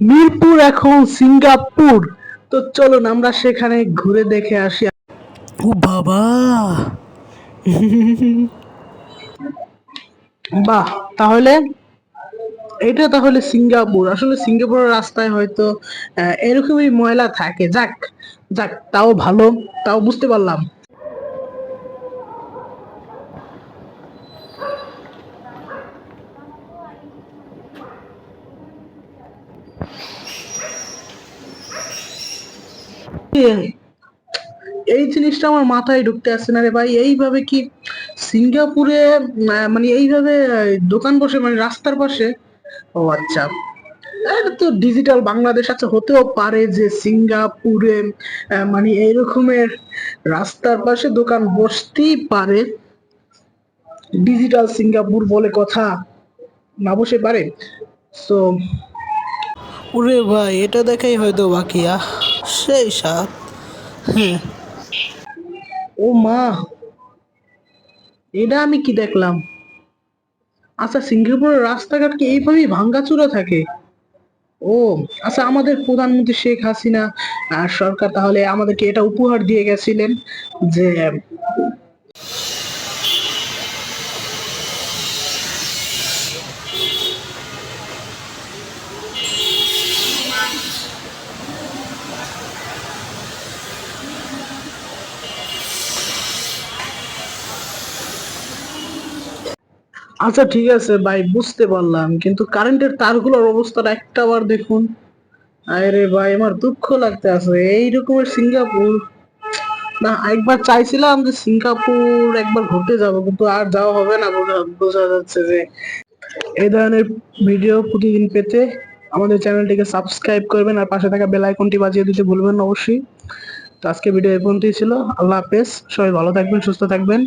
মিরপুর এখন সিঙ্গাপুর। তো চলুন আমরা সেখানে ঘুরে দেখে আসি। ও বাবা! বাহ তাহলে এটা তাহলে সিঙ্গাপুর। আসলে সিঙ্গাপুরের রাস্তায় হয়তো আহ, এরকমই ময়লা থাকে। যাক যাক তাও ভালো তাও বুঝতে পারলাম। এই জিনিসটা আমার মাথায় ঢুকতে আসছে না রে ভাই। এইভাবে কি সিঙ্গাপুরে মানে এইভাবে দোকান বসে মানে রাস্তার পাশে? ও আচ্ছা। এটা তো ডিজিটাল বাংলাদেশ আছে, হতেও পারে যে সিঙ্গাপুরে মানে এইরকমের রাস্তার পাশে দোকান বসতেই পারে। ডিজিটাল সিঙ্গাপুর বলে কথা না বসে পারে। তো ওরে ভাই, এটা দেখাই হয়তো বাকি, আহ। সেই সাত হ্যাঁ ও মা এটা আমি কি দেখলাম? আচ্ছা সিঙ্গাপুরের রাস্তাঘাট কি এইভাবেই ভাঙ্গাচুরা থাকে? ও আচ্ছা আমাদের প্রধানমন্ত্রী শেখ হাসিনা আর সরকার তাহলে আমাদেরকে এটা উপহার দিয়ে গেছিলেন যে আচ্ছা ঠিক আছে, ভাই, বুঝতে পারলাম। কিন্তু কারেন্টের তারগুলোর অবস্থাটা একটা বার দেখুন। আরে ভাই, আমার দুঃখ লাগতে আছে এই রকমের সিঙ্গাপুর, না, একবার চাইছিলাম যে সিঙ্গাপুর একবার ঘুরতে যাব, কিন্তু আর যাওয়া হবে না, বোঝা- যাচ্ছে যে এই ধরনের ভিডিও প্রতিদিন পেতে আমাদের চ্যানেলটিকে সাবস্ক্রাইব করবেন আর পাশে থাকা বেল আইকনটি বাজিয়ে দিতে ভুলবেন অবশ্যই। তো আজকে ভিডিও এই পর্যন্তই ছিল। আল্লাহ হাফেজ। সবাই ভালো থাকবেন, সুস্থ থাকবেন।